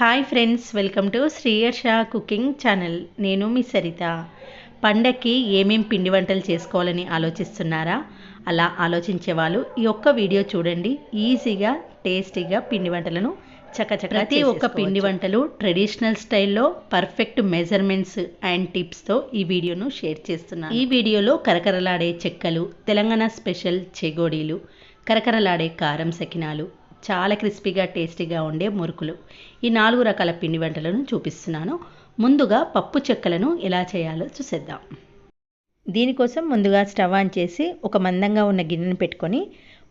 Hi friends welcome to శ్రీయర్ షా cooking channel నేను మీ సరిత. పండక్కి ఏమేం పిండి వంటలు చేసుకోవాలని ఆలోచిస్తున్నారా? అలా ఆలోచించే వాళ్ళు ఈ ఒక్క వీడియో చూడండి. ఈజీగా టేస్టీగా పిండి వంటలను చకచక ప్రతి ఒక్క పిండి వంటలు ట్రెడిషనల్ స్టైల్లో పర్ఫెక్ట్ మెజర్మెంట్స్ అండ్ టిప్స్తో ఈ వీడియోను షేర్ చేస్తున్నాను. ఈ వీడియోలో కరకరలాడే చెక్కలు తెలంగాణ స్పెషల్ చెగోడీలు కరకరలాడే కారం సకినాలు చాలా క్రిస్పీగా టేస్టీగా ఉండే మురుకులు. ఈ నాలుగు రకాల పిండి వంటలను చూపిస్తున్నాను. ముందుగా పప్పు చెక్కలను ఎలా చేయాలో చూసేద్దాం. దీనికోసం ముందుగా స్టవ్ ఆన్ చేసి ఒక మందంగా ఉన్న గిన్నెను పెట్టుకొని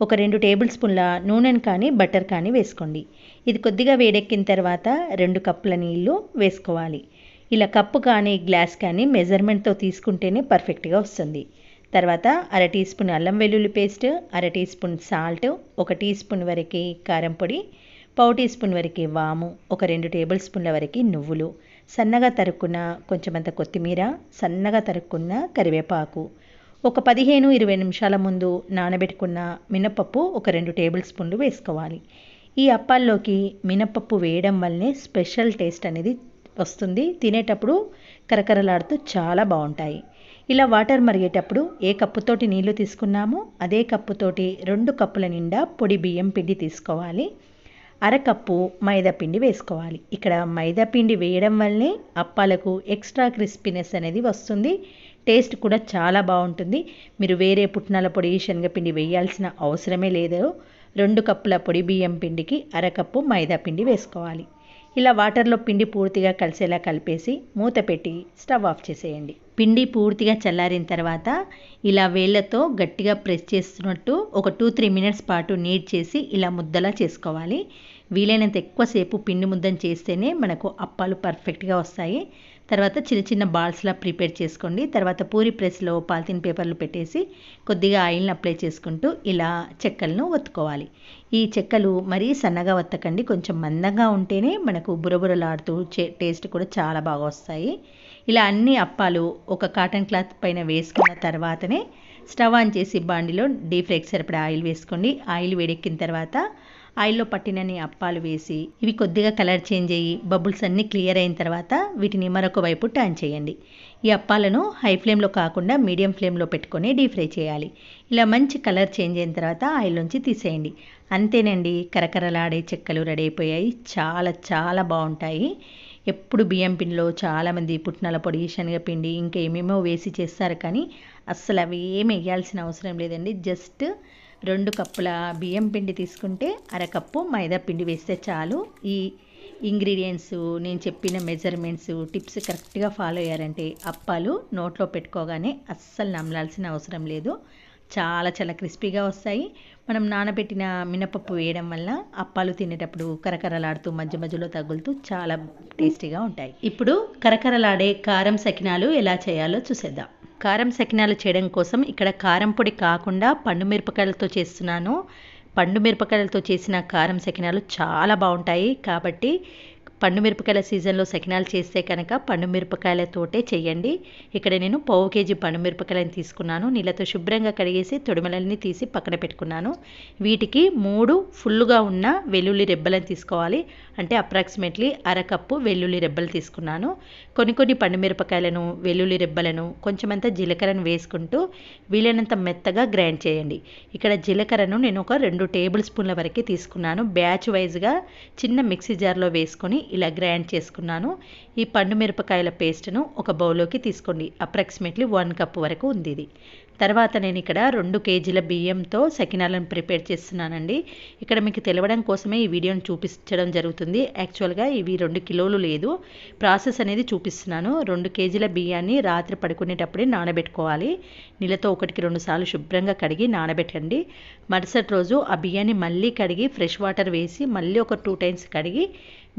ఒక రెండు టేబుల్ స్పూన్ల నూనెను కానీ బటర్ కానీ వేసుకోండి. ఇది కొద్దిగా వేడెక్కిన తర్వాత రెండు కప్పుల నీళ్ళు వేసుకోవాలి. ఇలా కప్పు కానీ గ్లాస్ కానీ మెజర్మెంట్తో తీసుకుంటేనే పర్ఫెక్ట్గా వస్తుంది. తర్వాత అర టీ స్పూన్ అల్లం వెల్లుల్లి పేస్ట్ అర టీ స్పూన్ సాల్ట్ ఒక టీ స్పూన్ వరకు కారం పొడి పావు టీ స్పూన్ వరకు వాము ఒక రెండు టేబుల్ స్పూన్ల వరకు నువ్వులు. సన్నగా తరుక్కున్న కొంచెమంత కొత్తిమీర సన్నగా తరుక్కున్న కరివేపాకు. ఒక పదిహేను ఇరవై నిమిషాల ముందు నానబెట్టుకున్న మినపప్పు ఒక రెండు టేబుల్ స్పూన్లు వేసుకోవాలి. ఈ అప్పాల్లోకి మినపప్పు వేయడం వల్లనే స్పెషల్ టేస్ట్ అనేది వస్తుంది. తినేటప్పుడు కరకరలాడుతూ చాలా బాగుంటాయి. ఇలా వాటర్ మరిగేటప్పుడు ఏ కప్పుతోటి నీళ్ళు తీసుకున్నామో అదే కప్పుతోటి రెండు కప్పుల నిండా పొడి బియ్యం పిండి తీసుకోవాలి. అరకప్పు మైదా పిండి వేసుకోవాలి. ఇక్కడ మైదా పిండి వేయడం వల్లనే అప్పాలకు ఎక్స్ట్రా క్రిస్పీనెస్ అనేది వస్తుంది. టేస్ట్ కూడా చాలా బాగుంటుంది. మీరు వేరే పుట్నాల పొడి శనగపిండి వేయాల్సిన అవసరమే లేదు. రెండు కప్పుల పొడి బియ్యం పిండికి అరకప్పు మైదా పిండి వేసుకోవాలి. ఇలా వాటర్లో పిండి పూర్తిగా కలిసేలా కలిపేసి మూత పెట్టి స్టవ్ ఆఫ్ చేసేయండి. పిండి పూర్తిగా చల్లారిన తర్వాత ఇలా వేళ్ళతో గట్టిగా ప్రెస్ చేస్తున్నట్టు ఒక టూ త్రీ మినిట్స్ పాటు నీట్ చేసి ఇలా ముద్దలా చేసుకోవాలి. వీలైనంత ఎక్కువసేపు పిండి ముద్దను చేస్తేనే మనకు అప్పాలు పర్ఫెక్ట్గా వస్తాయి. తర్వాత చిన్న చిన్న బాల్స్లా ప్రిపేర్ చేసుకోండి. తర్వాత పూరి ప్రెస్లో పాలిథిన్ పేపర్లు పెట్టేసి కొద్దిగా ఆయిల్ని అప్లై చేసుకుంటూ ఇలా చెక్కలను ఒత్తుకోవాలి. ఈ చెక్కలు మరీ సన్నగా వత్తకండి కొంచెం మందంగా ఉంటేనే మనకు బురబురలాడుతూ టేస్ట్ కూడా చాలా బాగా వస్తాయి. ఇలా అన్ని అప్పాలు ఒక కాటన్ క్లాత్ పైన వేసుకున్న తర్వాతనే స్టవ్ ఆన్ చేసి బాండిలో డీప్ ఫ్రైకి సరిపడా ఆయిల్ వేసుకోండి. ఆయిల్ వేడెక్కిన తర్వాత ఆయిల్లో పట్టినని అప్పాలు వేసి ఇవి కొద్దిగా కలర్ చేంజ్ అయ్యి బబుల్స్ అన్నీ క్లియర్ అయిన తర్వాత వీటిని మరొక వైపు టర్న్ చేయండి. ఈ అప్పాలను హై ఫ్లేమ్లో కాకుండా మీడియం ఫ్లేమ్లో పెట్టుకొని డీప్ ఫ్రై చేయాలి. ఇలా మంచి కలర్ చేంజ్ అయిన తర్వాత ఆయిల్ నుంచి తీసేయండి. అంతేనండి కరకరలాడే చెక్కలు రెడీ అయిపోయాయి. చాలా చాలా బాగుంటాయి. ఎప్పుడు బియ్యం పిండిలో చాలామంది పుట్నాల పొడి శనగపిండి ఇంకా ఏమేమో వేసి చేస్తారు కానీ అస్సలు అవి ఏమి వేయాల్సిన అవసరం లేదండి. జస్ట్ రెండు కప్పుల బియ్యం పిండి తీసుకుంటే అరకప్పు మైదా పిండి వేస్తే చాలు. ఈ ఇంగ్రీడియంట్స్ నేను చెప్పిన మెజర్మెంట్స్ టిప్స్ కరెక్ట్గా ఫాలో అయ్యారంటే అప్పాలు నోట్లో పెట్టుకోగానే అస్సలు నమలాల్సిన అవసరం లేదు. చాలా చాలా క్రిస్పీగా వస్తాయి. మనం నానబెట్టిన మినపప్పు వేయడం వల్ల అప్పాలు తినేటప్పుడు కరకరలాడుతూ మధ్య మధ్యలో తగులుతూ చాలా టేస్టీగా ఉంటాయి. ఇప్పుడు కరకరలాడే కారం సకినాలు ఎలా చేయాలో చూసేద్దాం. కారం సకినాలు చేయడం కోసం ఇక్కడ కారం పొడి కాకుండా పండు మిరపకాయలతో చేస్తున్నాను. పండు మిరపకాయలతో చేసిన కారం సకినాలు చాలా బాగుంటాయి. కాబట్టి పండు మిరపకాయల సీజన్లో సకినాలు చేస్తే కనుక పండు మిరపకాయలతోటే చేయండి. ఇక్కడ నేను పావు కేజీ పండు మిరపకాయలను తీసుకున్నాను. నీళ్ళతో శుభ్రంగా కడిగేసి తొడిమలన్నీ తీసి పక్కన పెట్టుకున్నాను. వీటికి మూడు ఫుల్గా ఉన్న వెల్లుల్లి రెబ్బలను తీసుకోవాలి. అంటే అప్రాక్సిమేట్లీ అరకప్పు వెల్లుల్లి రెబ్బలు తీసుకున్నాను. కొన్ని కొన్ని పండు మిరపకాయలను వెల్లుల్లి రెబ్బలను కొంచెమంత జీలకర్రను వేసుకుంటూ వీలైనంత మెత్తగా గ్రైండ్ చేయండి. ఇక్కడ జీలకర్రను నేను ఒక రెండు టేబుల్ స్పూన్ల వరకు తీసుకున్నాను. బ్యాచ్ వైజ్గా చిన్న మిక్సీ జార్లో వేసుకొని ఇలా గ్రైండ్ చేసుకున్నాను. ఈ పండు మిరపకాయల పేస్ట్ను ఒక బౌల్లోకి తీసుకోండి. అప్రాక్సిమేట్లీ వన్ కప్ వరకు ఉంది ఇది. తర్వాత నేను ఇక్కడ రెండు కేజీల బియ్యంతో సకినాలను ప్రిపేర్ చేస్తున్నానండి. ఇక్కడ మీకు తెలవడం కోసమే ఈ వీడియోని చూపించడం జరుగుతుంది. యాక్చువల్గా ఇవి రెండు కిలోలు లేదు. ప్రాసెస్ అనేది చూపిస్తున్నాను. రెండు కేజీల బియ్యాన్ని రాత్రి పడుకునేటప్పుడే నానబెట్టుకోవాలి. నీళ్ళతో ఒకటికి రెండు సార్లు శుభ్రంగా కడిగి నానబెట్టండి. మరుసటి రోజు ఆ బియ్యాన్ని మళ్ళీ కడిగి ఫ్రెష్ వాటర్ వేసి మళ్ళీ ఒక టూ టైమ్స్ కడిగి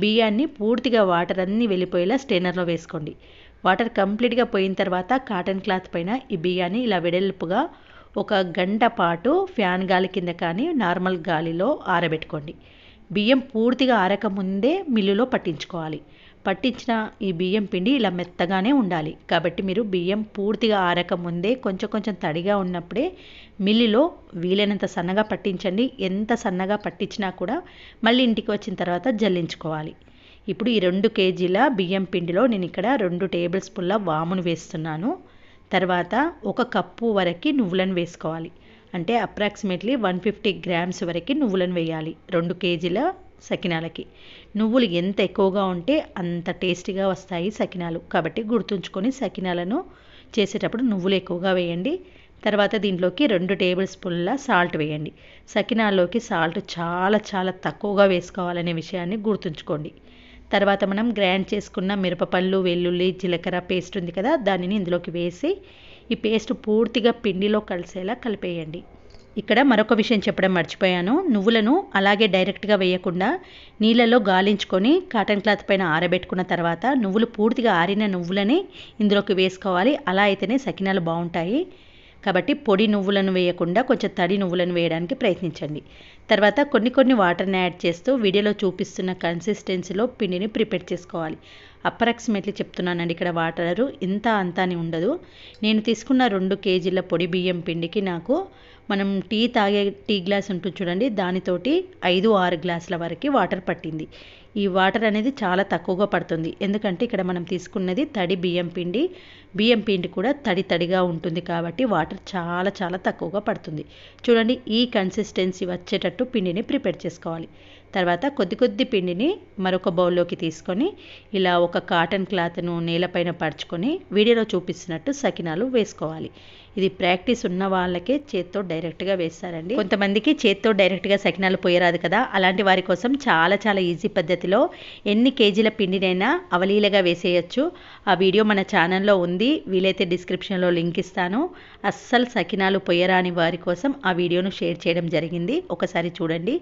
బియ్యాన్ని పూర్తిగా వాటర్ అన్నీ వెళ్ళిపోయేలా స్టెయినర్లో వేసుకోండి. వాటర్ కంప్లీట్గా పోయిన తర్వాత కాటన్ క్లాత్ పైన ఈ బియ్యాన్ని ఇలా వెడల్పుగా ఒక గంట పాటు ఫ్యాన్ గాలి కింద కానీ నార్మల్ గాలిలో ఆరబెట్టుకోండి. బియ్యం పూర్తిగా ఆరకముందే మిల్లులో పట్టించుకోవాలి. పట్టించిన ఈ బియ్యం పిండి ఇలా మెత్తగానే ఉండాలి. కాబట్టి మీరు బియ్యం పూర్తిగా ఆరక ముందే కొంచెం కొంచెం తడిగా ఉన్నప్పుడే మిల్లిలో వీలైనంత సన్నగా పట్టించండి. ఎంత సన్నగా పట్టించినా కూడా మళ్ళీ ఇంటికి వచ్చిన తర్వాత జల్లించుకోవాలి. ఇప్పుడు ఈ రెండు కేజీల బియ్యం పిండిలో నేను ఇక్కడ రెండు టేబుల్ స్పూన్ల వామును వేస్తున్నాను. తర్వాత ఒక కప్పు వరకు నువ్వులను వేసుకోవాలి. అంటే అప్రాక్సిమేట్లీ వన్ ఫిఫ్టీ గ్రామ్స్ వరకు నువ్వులను వేయాలి రెండు కేజీల సకినాలకి. నువ్వులు ఎంత ఎక్కువగా ఉంటే అంత టేస్టీగా వస్తాయి సకినాలు. కాబట్టి గుర్తుంచుకొని సకినాలను చేసేటప్పుడు నువ్వులు ఎక్కువగా వేయండి. తర్వాత దీంట్లోకి రెండు టేబుల్ స్పూన్ల సాల్ట్ వేయండి. సకినాల్లోకి సాల్ట్ చాలా చాలా తక్కువగా వేసుకోవాలనే విషయాన్ని గుర్తుంచుకోండి. తర్వాత మనం గ్రైండ్ చేసుకున్న మిరపపళ్ళు వెల్లుల్లి జీలకర్ర పేస్ట్ ఉంది కదా దానిని ఇందులోకి వేసి ఈ పేస్ట్ పూర్తిగా పిండిలో కలిసేలా కలిపేయండి. ఇక్కడ మరొక విషయం చెప్పడం మర్చిపోయాను. నువ్వులను అలాగే డైరెక్ట్గా వేయకుండా నీళ్ళలో గాలించుకొని కాటన్ క్లాత్ పైన ఆరబెట్టుకున్న తర్వాత నువ్వులు పూర్తిగా ఆరిన నువ్వులని ఇందులోకి వేసుకోవాలి. అలా అయితేనే సకినాలు బాగుంటాయి. కాబట్టి పొడి నువ్వులను వేయకుండా కొంచెం తడి నువ్వులను వేయడానికి ప్రయత్నించండి. తర్వాత కొన్ని కొన్ని వాటర్ని యాడ్ చేస్తూ వీడియోలో చూపిస్తున్న కన్సిస్టెన్సీలో పిండిని ప్రిపేర్ చేసుకోవాలి. అప్రాక్సిమేట్లీ చెప్తున్నానండి ఇక్కడ వాటరు ఇంత అంత అని ఉండదు. నేను తీసుకున్న రెండు కేజీల పొడి బియ్యం పిండికి నాకు మనం టీ తాగే టీ గ్లాస్ ఉంటుంది చూడండి దానితోటి ఐదు ఆరు గ్లాసుల వరకు వాటర్ పట్టింది. ఈ వాటర్ అనేది చాలా తక్కువగా పడుతుంది. ఎందుకంటే ఇక్కడ మనం తీసుకున్నది తడి బియ్యం పిండి. బియ్యం పిండి కూడా తడి తడిగా ఉంటుంది కాబట్టి వాటర్ చాలా చాలా తక్కువగా పడుతుంది. చూడండి ఈ కన్సిస్టెన్సీ వచ్చేటట్టు పిండిని ప్రిపేర్ చేసుకోవాలి. తర్వాత కొద్ది కొద్ది పిండిని మరొక బౌల్లోకి తీసుకొని ఇలా ఒక కాటన్ క్లాత్ను నేలపైన పరుచుకొని వీడియోలో చూపిస్తున్నట్టు సకినాలు వేసుకోవాలి. ఇది ప్రాక్టీస్ ఉన్న వాళ్ళకే చేత్తో డైరెక్ట్గా వేస్తారండి. కొంతమందికి చేత్తో డైరెక్ట్గా సకినాలు పోయరాదు కదా అలాంటి వారి కోసం చాలా చాలా ఈజీ పద్ధతిలో ఎన్ని కేజీల పిండినైనా అవలీలగా వేసేయచ్చు. ఆ వీడియో మన ఛానల్లో ఉంది వీలైతే డిస్క్రిప్షన్లో లింక్ ఇస్తాను. అస్సలు సకినాలు పొయ్యరాని వారి కోసం ఆ వీడియోను షేర్ చేయడం జరిగింది. ఒకసారి చూడండి.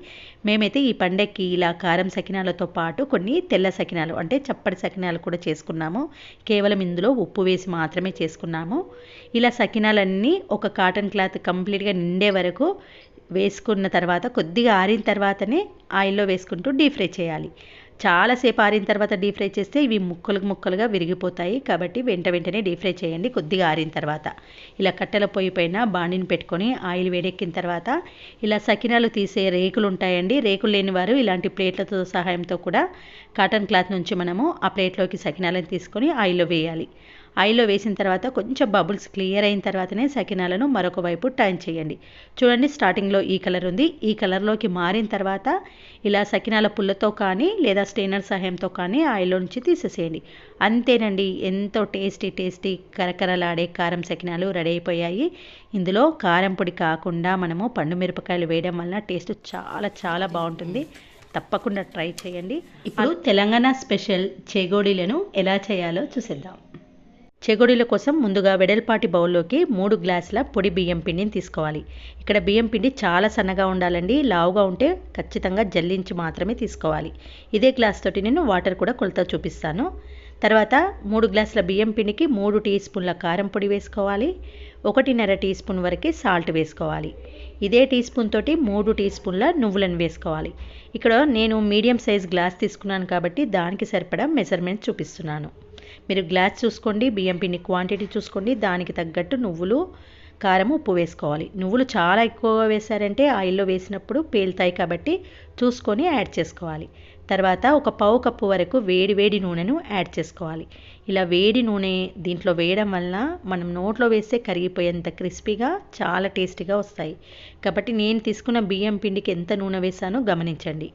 మేమైతే ఈ పండక్కి ఇలా కారం సకినాలతో పాటు కొన్ని తెల్ల సకినాలు అంటే చప్పటి సకినాలు కూడా చేసుకున్నాము. కేవలం ఇందులో ఉప్పు వేసి మాత్రమే చేసుకున్నాము. ఇలా సకినాలు సకినాలన్నీ ఒక కాటన్ క్లాత్ కంప్లీట్గా నిండే వరకు వేసుకున్న తర్వాత కొద్దిగా ఆరిన తర్వాతనే ఆయిల్లో వేసుకుంటూ డీప్ ఫ్రై చేయాలి. చాలాసేపు ఆరిన తర్వాత డీప్ ఫ్రై చేస్తే ఇవి ముక్కలు ముక్కలుగా విరిగిపోతాయి కాబట్టి వెంట వెంటనే డీప్ ఫ్రై చేయండి కొద్దిగా ఆరిన తర్వాత. ఇలా కట్టెల పొయ్యి పైన బాండిని పెట్టుకొని ఆయిల్ వేడెక్కిన తర్వాత ఇలా సకినాలు తీసే రేకులు ఉంటాయండి. రేకులు లేని వారు ఇలాంటి ప్లేట్లతో సహాయంతో కూడా కాటన్ క్లాత్ నుంచి మనము ఆ ప్లేట్లోకి సకినాలను తీసుకొని ఆయిల్లో వేయాలి. ఆయిల్లో వేసిన తర్వాత కొంచెం బబుల్స్ క్లియర్ అయిన తర్వాతనే సకినాలను మరొక వైపు టర్న్ చేయండి. చూడండి స్టార్టింగ్లో ఈ కలర్ ఉంది. ఈ కలర్లోకి మారిన తర్వాత ఇలా సకినాల పుల్లతో కానీ లేదా స్టెయినర్ సహాయంతో కానీ ఆయిల్లో నుంచి తీసేసేయండి. అంతేనండి ఎంతో టేస్టీ టేస్టీ కరకరలాడే కారం సకినాలు రెడీ అయిపోయాయి. ఇందులో కారం పొడి కాకుండా మనము పండు మిరపకాయలు వేయడం వల్ల టేస్ట్ చాలా చాలా బాగుంటుంది. తప్పకుండా ట్రై చేయండి. ఇప్పుడు తెలంగాణ స్పెషల్ చేగోడీలను ఎలా చేయాలో చూసేద్దాం. చెగుడుల కోసం ముందుగా వెడల్పాటి బౌల్లోకి మూడు గ్లాసుల పొడి బియ్యం పిండిని తీసుకోవాలి. ఇక్కడ బియ్యం పిండి చాలా సన్నగా ఉండాలండి. లావుగా ఉంటే ఖచ్చితంగా జల్లించి మాత్రమే తీసుకోవాలి. ఇదే గ్లాస్ తోటి నేను వాటర్ కూడా కొలత చూపిస్తాను. తర్వాత మూడు గ్లాసుల బియ్యం పిండికి మూడు టీ స్పూన్ల కారం పొడి వేసుకోవాలి. ఒకటిన్నర టీ స్పూన్ వరకు సాల్ట్ వేసుకోవాలి. ఇదే టీ స్పూన్ తోటి మూడు టీ స్పూన్ల నువ్వులను వేసుకోవాలి. ఇక్కడ నేను మీడియం సైజ్ గ్లాస్ తీసుకున్నాను కాబట్టి దానికి సరిపడా మెజర్మెంట్ చూపిస్తున్నాను. మీరు గ్లాస్ చూసుకోండి బియ్యం పిండి క్వాంటిటీ చూసుకోండి దానికి తగ్గట్టు నువ్వులు కారం ఉప్పు వేసుకోవాలి. నువ్వులు చాలా ఎక్కువగా వేశారంటే ఆయిల్లో వేసినప్పుడు పేలుతాయి కాబట్టి చూసుకొని యాడ్ చేసుకోవాలి. తర్వాత ఒక పావు కప్పు వరకు వేడి వేడి నూనెను యాడ్ చేసుకోవాలి. ఇలా వేడి నూనె దీంట్లో వేయడం వల్ల మనం నోట్లో వేస్తే కరిగిపోయేంత క్రిస్పీగా చాలా టేస్టీగా వస్తాయి. కాబట్టి నేను తీసుకున్న బియ్యం పిండికి ఎంత నూనె వేసానో గమనించండి.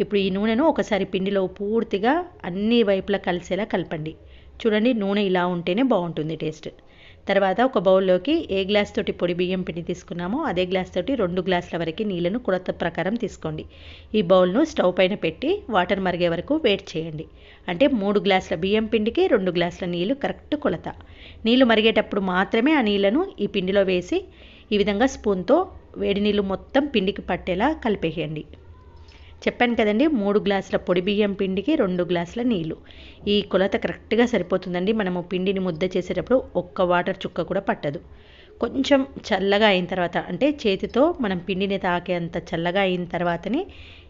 ఇప్పుడు ఈ నూనెను ఒకసారి పిండిలో పూర్తిగా అన్ని వైపులా కలిసేలా కలపండి. చూడండి నూనె ఇలా ఉంటేనే బాగుంటుంది టేస్ట్. తర్వాత ఒక బౌల్లోకి ఏ గ్లాస్ తోటి పొడి బియ్యం పిండి తీసుకున్నామో అదే గ్లాస్ తోటి రెండు గ్లాసుల వరకు నీళ్ళను కొలత ప్రకారం తీసుకోండి. ఈ బౌల్ను స్టవ్ పైన పెట్టి వాటర్ మరిగే వరకు వెయిట్ చేయండి. అంటే మూడు గ్లాసుల బియ్యం పిండికి రెండు గ్లాసుల నీళ్ళు కరెక్ట్ కొలత. నీళ్ళు మరిగేటప్పుడు మాత్రమే ఆ నీళ్ళను ఈ పిండిలో వేసి ఈ విధంగా స్పూన్తో వేడి నీళ్ళు మొత్తం పిండికి పట్టేలా కలిపేయండి. చెప్పాను కదండి మూడు గ్లాసుల పొడి బియ్యం పిండికి రెండు గ్లాసుల నీళ్ళు ఈ కొలత కరెక్ట్గా సరిపోతుందండి. మనము పిండిని ముద్ద చేసేటప్పుడు ఒక్క వాటర్ చుక్క కూడా పట్టదు. కొంచెం చల్లగా అయిన తర్వాత అంటే చేతితో మనం పిండిని తాకేంత చల్లగా అయిన తర్వాతనే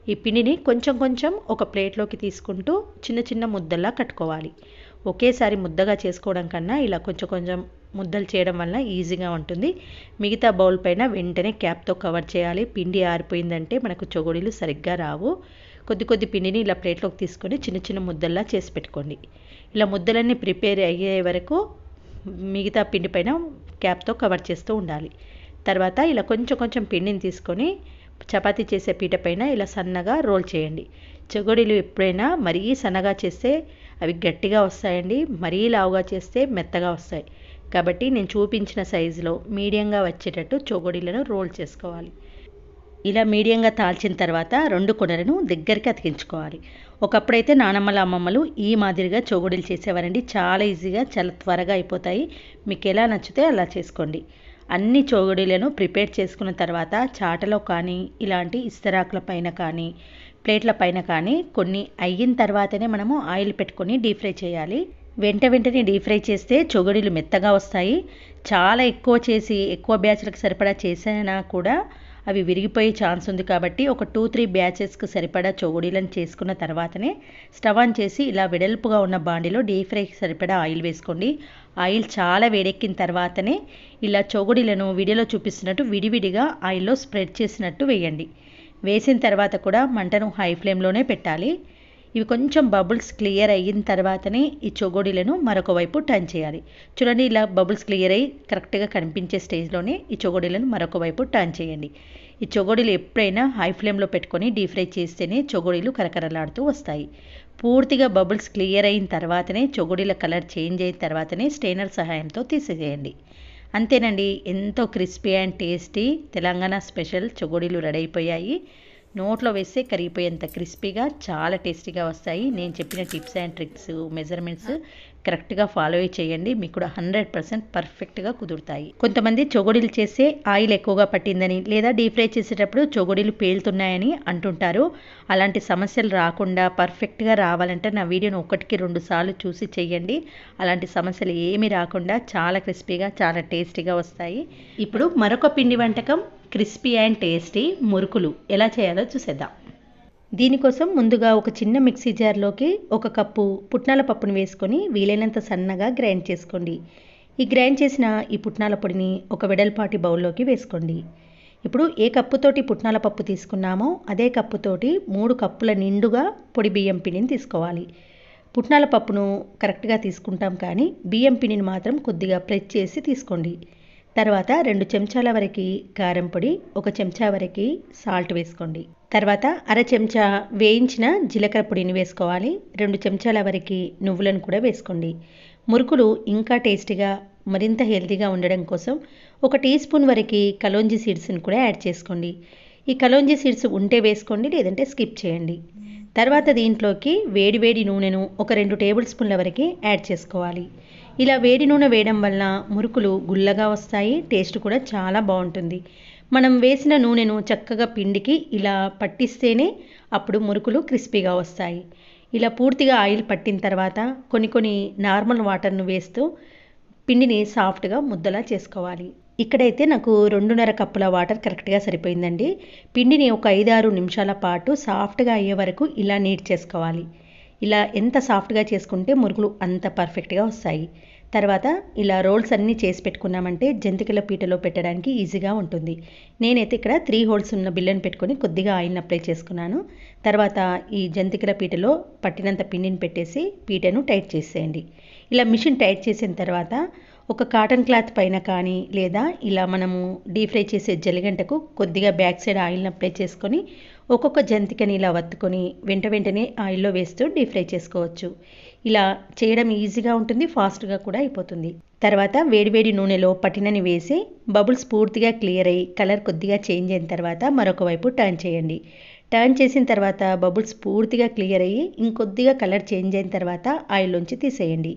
ఈ పిండిని కొంచెం కొంచెం ఒక ప్లేట్లోకి తీసుకుంటూ చిన్న చిన్న ముద్దల్లా కట్టుకోవాలి. ఒకేసారి ముద్దగా చేసుకోవడం కన్నా ఇలా కొంచెం కొంచెం ముద్దలు చేయడం వల్ల ఈజీగా ఉంటుంది. మిగతా బౌల్ పైన వెంటనే క్యాప్తో కవర్ చేయాలి. పిండి ఆరిపోయిందంటే మనకు చొగుడీలు సరిగ్గా రావు. కొద్ది కొద్ది పిండిని ఇలా ప్లేట్లోకి తీసుకొని చిన్న చిన్న ముద్దల్లా చేసి పెట్టుకోండి. ఇలా ముద్దలన్నీ ప్రిపేర్ అయ్యే వరకు మిగతా పిండి పైన క్యాప్తో కవర్ చేస్తూ ఉండాలి. తర్వాత ఇలా కొంచెం కొంచెం పిండిని తీసుకొని చపాతీ చేసే పీట పైన ఇలా సన్నగా రోల్ చేయండి. చెగోడీలు ఎప్పుడైనా మరీ సన్నగా చేస్తే అవి గట్టిగా వస్తాయండి. మరీ లావుగా చేస్తే మెత్తగా వస్తాయి. కాబట్టి నేను చూపించిన సైజులో మీడియంగా వచ్చేటట్టు చోగొడీలను రోల్ చేసుకోవాలి. ఇలా మీడియంగా తాల్చిన తర్వాత రెండు కొనలను దగ్గరికి అతికించుకోవాలి. ఒకప్పుడైతే నానమ్మల అమ్మమ్మలు ఈ మాదిరిగా చోగుడీలు చేసేవారండి. చాలా ఈజీగా చాలా త్వరగా అయిపోతాయి. మీకు ఎలా నచ్చితే అలా చేసుకోండి. అన్ని చోగుడీలను ప్రిపేర్ చేసుకున్న తర్వాత చాటలో కానీ ఇలాంటి ఇస్తరాకుల పైన కానీ ప్లేట్ల పైన కానీ కొన్ని అయిన తర్వాతనే మనము ఆయిల్ పెట్టుకొని డీప్ ఫ్రై చేయాలి. వెంట వెంటనే డీప్ ఫ్రై చేస్తే చొగడీలు మెత్తగా వస్తాయి. చాలా ఎక్కువ చేసి ఎక్కువ బ్యాచ్లకు సరిపడా చేసినా కూడా అవి విరిగిపోయే ఛాన్స్ ఉంది కాబట్టి ఒక టూ త్రీ బ్యాచెస్కి సరిపడా చొగుడీలను చేసుకున్న తర్వాతనే స్టవ్ ఆన్ చేసి ఇలా వెడల్పుగా ఉన్న బాండిలో డీప్ ఫ్రైకి సరిపడా ఆయిల్ వేసుకోండి. ఆయిల్ చాలా వేడెక్కిన తర్వాతనే ఇలా చొగుడీలను వీడియోలో చూపిస్తున్నట్టు విడివిడిగా ఆయిల్లో స్ప్రెడ్ చేసినట్టు వేయండి. వేసిన తర్వాత కూడా మంటను హై ఫ్లేమ్లోనే పెట్టాలి. ఇవి కొంచెం బబుల్స్ క్లియర్ అయిన తర్వాతనే ఈ చొగోడీలను మరొక వైపు టర్న్ చేయాలి. చూడండి ఇలా బబుల్స్ క్లియర్ అయ్యి కరెక్ట్గా కనిపించే స్టేజ్లోనే ఈ చొగోడీలను మరొక వైపు టర్న్ చేయండి. ఈ చొగోడీలు ఎప్పుడైనా హై ఫ్లేమ్లో పెట్టుకొని డీప్ ఫ్రై చేస్తేనే చొగోడీలు కరకరలాడుతూ వస్తాయి. పూర్తిగా బబుల్స్ క్లియర్ అయిన తర్వాతనే చొగోడీల కలర్ చేంజ్ అయిన తర్వాతనే స్టెయినర్ సహాయంతో తీసేయండి అంతేనండి ఎంతో crispy and tasty Telangana special చొగోడీలు ready అయిపోయాయి. నోట్లో వేస్తే కరిగిపోయేంత క్రిస్పీగా చాలా టేస్టీగా వస్తాయి. నేను చెప్పిన టిప్స్ అండ్ ట్రిక్స్ మెజర్మెంట్స్ కరెక్ట్గా ఫాలో చేయండి. మీకు కూడా హండ్రెడ్ పర్సెంట్ పర్ఫెక్ట్గా కుదురుతాయి. కొంతమంది చొగొడీలు చేస్తే ఆయిల్ ఎక్కువగా పట్టిందని లేదా డీప్ ఫ్రై చేసేటప్పుడు చొగొడీలు పేలుతున్నాయని అంటుంటారు. అలాంటి సమస్యలు రాకుండా పర్ఫెక్ట్గా రావాలంటే నా వీడియోను ఒకటికి రెండు సార్లు చూసి చేయండి. అలాంటి సమస్యలు ఏమీ రాకుండా చాలా క్రిస్పీగా చాలా టేస్టీగా వస్తాయి. ఇప్పుడు మరొక పిండి వంటకం క్రిస్పీ అండ్ టేస్టీ మురుకులు. ఎలా చేయాలో చూసేద్దాం. దీనికోసం ముందుగా ఒక చిన్న మిక్సీ జార్లోకి ఒక కప్పు పుట్నాల పప్పును వేసుకొని వీలైనంత సన్నగా గ్రైండ్ చేసుకోండి. ఈ గ్రైండ్ చేసిన ఈ పుట్నాల పొడిని ఒక వెడల్పాటి బౌల్లోకి వేసుకోండి. ఇప్పుడు ఏ కప్పుతోటి పుట్నాల పప్పు తీసుకున్నామో అదే కప్పుతోటి మూడు కప్పుల నిండుగా పొడి బియ్యం పిండిని తీసుకోవాలి. పుట్నాల పప్పును కరెక్ట్గా తీసుకుంటాం కానీ బియ్యం పిండిని మాత్రం కొద్దిగా ప్రెస్ చేసి తీసుకోండి. తర్వాత రెండు చెంచాల వరకు కారం పొడి ఒక చెంచా వరకు సాల్ట్ వేసుకోండి. తర్వాత అర చెంచా వేయించిన జీలకర్ర పొడిని వేసుకోవాలి. రెండు చెంచాల వరకు నువ్వులను కూడా వేసుకోండి. మురుకులు ఇంకా టేస్టీగా మరింత హెల్తీగా ఉండడం కోసం ఒక టీ స్పూన్ వరకు కలోంజీ సీడ్స్ని కూడా యాడ్ చేసుకోండి. ఈ కలోంజీ సీడ్స్ ఉంటే వేసుకోండి లేదంటే స్కిప్ చేయండి. తర్వాత దీంట్లోకి వేడి వేడి నూనెను ఒక రెండు టేబుల్ స్పూన్ల వరకు యాడ్ చేసుకోవాలి. ఇలా వేడి నూనె వేయడం వల్ల మురుకులు గుల్లగా వస్తాయి టేస్ట్ కూడా చాలా బాగుంటుంది. మనం వేసిన నూనెను చక్కగా పిండికి ఇలా పట్టిస్తేనే అప్పుడు మురుకులు క్రిస్పీగా వస్తాయి. ఇలా పూర్తిగా ఆయిల్ పట్టిన తర్వాత కొన్ని కొన్ని నార్మల్ వాటర్ను వేస్తూ పిండిని సాఫ్ట్గా ముద్దలా చేసుకోవాలి. ఇక్కడైతే నాకు రెండున్నర కప్పుల వాటర్ కరెక్ట్గా సరిపోయిందండి. పిండిని ఒక ఐదారు నిమిషాల పాటు సాఫ్ట్గా అయ్యే వరకు ఇలా నీట్ చేసుకోవాలి. ఇలా ఎంత సాఫ్ట్గా చేసుకుంటే మురుగులు అంత పర్ఫెక్ట్గా వస్తాయి. తర్వాత ఇలా రోల్స్ అన్నీ చేసి పెట్టుకున్నామంటే జంతికల పీటలో పెట్టడానికి ఈజీగా ఉంటుంది. నేనైతే ఇక్కడ త్రీ హోల్స్ ఉన్న బిల్లను పెట్టుకొని కొద్దిగా ఆయిల్ని అప్లై చేసుకున్నాను. తర్వాత ఈ జంతికల పీటలో పట్టినంత పిండిని పెట్టేసి పీటను టైట్ చేసేయండి. ఇలా మిషన్ టైట్ చేసిన తర్వాత ఒక కాటన్ క్లాత్ పైన కానీ లేదా ఇలా మనము డీప్ ఫ్రై చేసే జలిగంటకు కొద్దిగా బ్యాక్ సైడ్ ఆయిల్ని అప్లై చేసుకొని ఒక్కొక్క జంతికని ఇలా వత్తుకొని వెంట వెంటనే ఆయిల్లో వేస్తూ డీప్ ఫ్రై చేసుకోవచ్చు. ఇలా చేయడం ఈజీగా ఉంటుంది ఫాస్ట్గా కూడా అయిపోతుంది. తర్వాత వేడివేడి నూనెలో పట్టినని వేసి బబుల్స్ పూర్తిగా క్లియర్ అయ్యి కలర్ కొద్దిగా చేంజ్ అయిన తర్వాత మరొక వైపు టర్న్ చేయండి. టర్న్ చేసిన తర్వాత బబుల్స్ పూర్తిగా క్లియర్ అయ్యి ఇంకొద్దిగా కలర్ చేంజ్ అయిన తర్వాత ఆయిల్లోంచి తీసేయండి.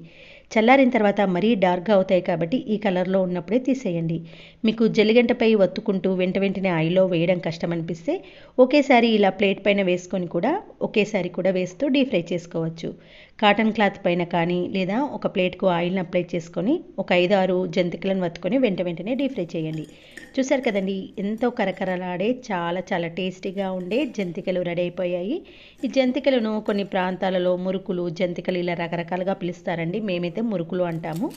చల్లారిన తర్వాత మరీ డార్క్గా అవుతాయి కాబట్టి ఈ కలర్లో ఉన్నప్పుడే తీసేయండి. మీకు జల్లిగంటపై వత్తుకుంటూ వెంట వెంటనే ఆయిల్లో వేయడం కష్టం అనిపిస్తే ఒకేసారి ఇలా ప్లేట్ పైన వేసుకొని కూడా ఒకేసారి కూడా వేస్తూ డీప్ ఫ్రై చేసుకోవచ్చు. కాటన్ క్లాత్ పైన కానీ లేదా ఒక ప్లేట్కు ఆయిల్ని అప్లై చేసుకొని ఒక ఐదు ఆరు జంతికలను వత్తుకొని వెంట వెంటనే డీప్ ఫ్రై చేయండి. చూసారు కదండి ఎంతో కరకరలాడే చాలా చాలా టేస్టీగా ఉండే జంతికలు రెడీ అయిపోయాయి. ఈ జంతికలను కొన్ని ప్రాంతాలలో మురుకులు జంతికలు ఇలా రకరకాలుగా పిలుస్తారండి. మేమైతే మురుకులు అంటాము.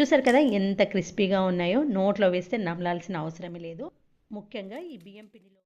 చూసారు కదా ఎంత క్రిస్పీగా ఉన్నాయో నోట్లో వేస్తే నమలాల్సిన అవసరమే లేదు. ముఖ్యంగా ఈ బియ్యం పిండిలో